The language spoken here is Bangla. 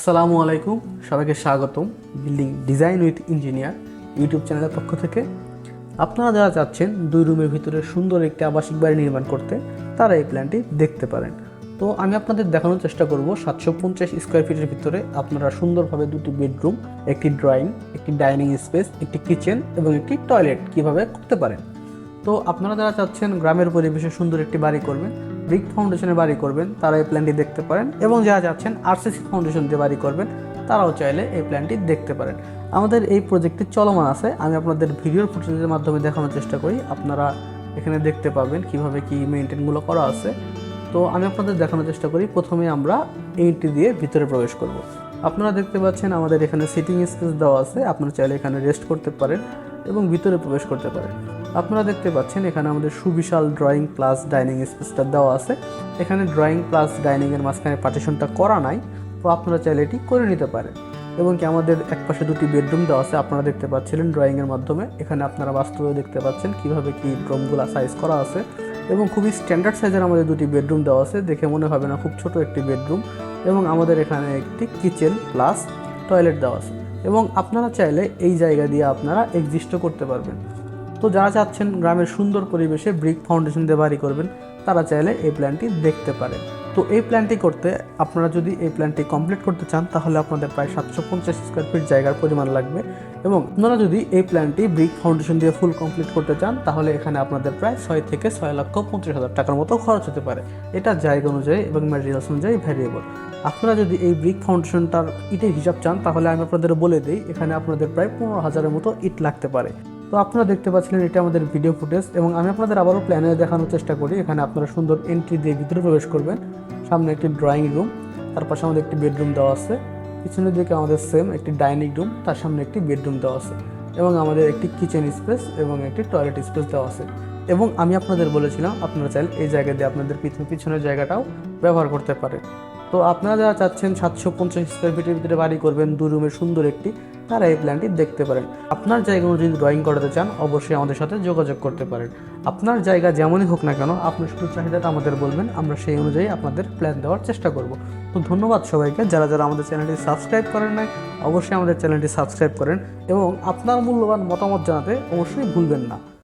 আসসালামু আলাইকুম। সবাইকে স্বাগতম building design with engineer YouTube চ্যানেলের পক্ষ থেকে। আপনারা যারা চাচ্ছেন দুই রুমের ভিতরে সুন্দর একটি আবাসিক বাড়ি নির্মাণ করতে, তারা এই প্ল্যানটি দেখতে পারেন। তো আমি আপনাদের দেখানোর চেষ্টা করব সাতশো পঞ্চাশ স্কোয়ার ফিটের ভিতরে আপনারা সুন্দরভাবে দুটি বেডরুম একটি ড্রয়িং একটি ডাইনিং স্পেস একটি কিচেন এবং একটি টয়লেট কীভাবে করতে পারেন। তো আপনারা যারা চাচ্ছেন গ্রামের পরিবেশে সুন্দর একটি বাড়ি করবেন ব্রিক ফাউন্ডেশনের বাড়ি করবেন, তারা এই প্ল্যানটি দেখতে পারেন এবং যারা চাচ্ছেন আরসিসি ফাউন্ডেশন দিয়ে বাড়ি করবেন, তারাও চাইলে এই প্ল্যানটি দেখতে পারেন। আমাদের এই প্রজেক্টটি চলমান আছে, আমি আপনাদের ভিডিওর ফুটেজের মাধ্যমে দেখানোর চেষ্টা করি, আপনারা এখানে দেখতে পাবেন কীভাবে কি মেনটেনগুলো করা আছে। তো আমি আপনাদের দেখানোর চেষ্টা করি, প্রথমে আমরা এইটি দিয়ে ভিতরে প্রবেশ করব। আপনারা দেখতে পাচ্ছেন আমাদের এখানে সিটিং স্পেস দেওয়া আছে, আপনারা চাইলে এখানে রেস্ট করতে পারেন। এবং ভিতরে প্রবেশ করতে পারেন আপনারা দেখতে পাচ্ছেন এখানে আমাদের সুবিশাল ড্রয়িং প্লাস ডাইনিং স্পেসটা দেওয়া আছে। এখানে ড্রয়িং প্লাস ডাইনিংয়ের মাঝখানে পার্টিশনটা করা নাই, তো আপনারা চাইলে এটি করে নিতে পারেন। এবং কি আমাদের একপাশে দুটি বেডরুম দেওয়া আছে, আপনারা দেখতে পাচ্ছিলেন ড্রয়িংয়ের মাধ্যমে। এখানে আপনারা বাস্তবে দেখতে পাচ্ছেন কীভাবে কি রুমগুলো সাইজ করা আছে। এবং খুবই স্ট্যান্ডার্ড সাইজের আমাদের দুটি বেডরুম দেওয়া আছে, দেখে মনে হবে না খুব ছোট একটি বেডরুম এবং আমাদের এখানে একটি কিচেন প্লাস টয়লেট দেওয়া আছে। এবং আপনারা চাইলে এই জায়গা দিয়ে আপনারা এক্সিস্টও করতে পারবেন। তো যারা চাচ্ছেন গ্রামের সুন্দর পরিবেশে ব্রিক ফাউন্ডেশন দিয়ে বাড়ি করবেন, তারা চাইলে এই প্ল্যানটি দেখতে পারেন। তো এই প্ল্যানটি করতে আপনারা যদি এই প্ল্যানটি কমপ্লিট করতে চান, তাহলে আপনাদের প্রায় সাতশো পঞ্চাশ স্কোয়ার ফিট জায়গার পরিমাণ লাগবে। এবং আপনারা যদি এই প্ল্যানটি ব্রিক ফাউন্ডেশন দিয়ে ফুল কমপ্লিট করতে চান, তাহলে এখানে আপনাদের প্রায় ছয় থেকে ছয় লক্ষ পঞ্চাশ হাজার টাকার মতো খরচ হতে পারে। এটা জায়গা অনুযায়ী এবং ম্যাটেরিয়ালস অনুযায়ী ভ্যারিয়েবল আপনারা যদি এই ব্রিক ফাউন্ডেশনটার ইটের হিসাব চান, তাহলে আমি আপনাদের বলে দিই, এখানে আপনাদের প্রায় পনেরো হাজারের মতো ইট লাগতে পারে। তো আপনারা দেখতে পাচ্ছিলেন এটা আমাদের ভিডিও ফুটেজ এবং আমি আপনাদের আবারও প্ল্যানে দেখানোর চেষ্টা করি। এখানে আপনারা সুন্দর এন্ট্রি দিয়ে ভিতরে প্রবেশ করবেন। সামনে একটি ড্রয়িং রুম তার পাশে আমাদের একটি বেডরুম দেওয়া আছে। পিছনের দিকে আমাদের সেম একটি ডাইনিং রুম তার সামনে একটি বেডরুম দেওয়া আছে এবং আমাদের একটি কিচেন স্পেস এবং একটি টয়লেট স্পেস দেওয়া আছে। এবং আমি আপনাদের বলেছিলাম, আপনারা চাইলে এই জায়গা দিয়ে আপনাদের পিছনে পিছনের জায়গাটাও ব্যবহার করতে পারেন। তো আপনারা যারা চাচ্ছেন সাতশো পঞ্চাশ স্কোয়ার ফিটের ভিতরে বাড়ি করবেন, দু রুমের সুন্দর একটি, তারা এই প্ল্যানটি দেখতে পারেন। আপনার জায়গা অনুযায়ী ড্রয়িং করাতে চান, অবশ্যই আমাদের সাথে যোগাযোগ করতে পারেন। আপনার জায়গা যেমনই হোক না কেন, আপনার শুধু চাহিদাটা আমাদের বলবেন, আমরা সেই অনুযায়ী আপনাদের প্ল্যান দেওয়ার চেষ্টা করব। তো ধন্যবাদ সবাইকে। যারা যারা আমাদের চ্যানেলটি সাবস্ক্রাইব করেন নাই, অবশ্যই আমাদের চ্যানেলটি সাবস্ক্রাইব করেন এবং আপনার মূল্যবান মতামত জানাতে অবশ্যই ভুলবেন না।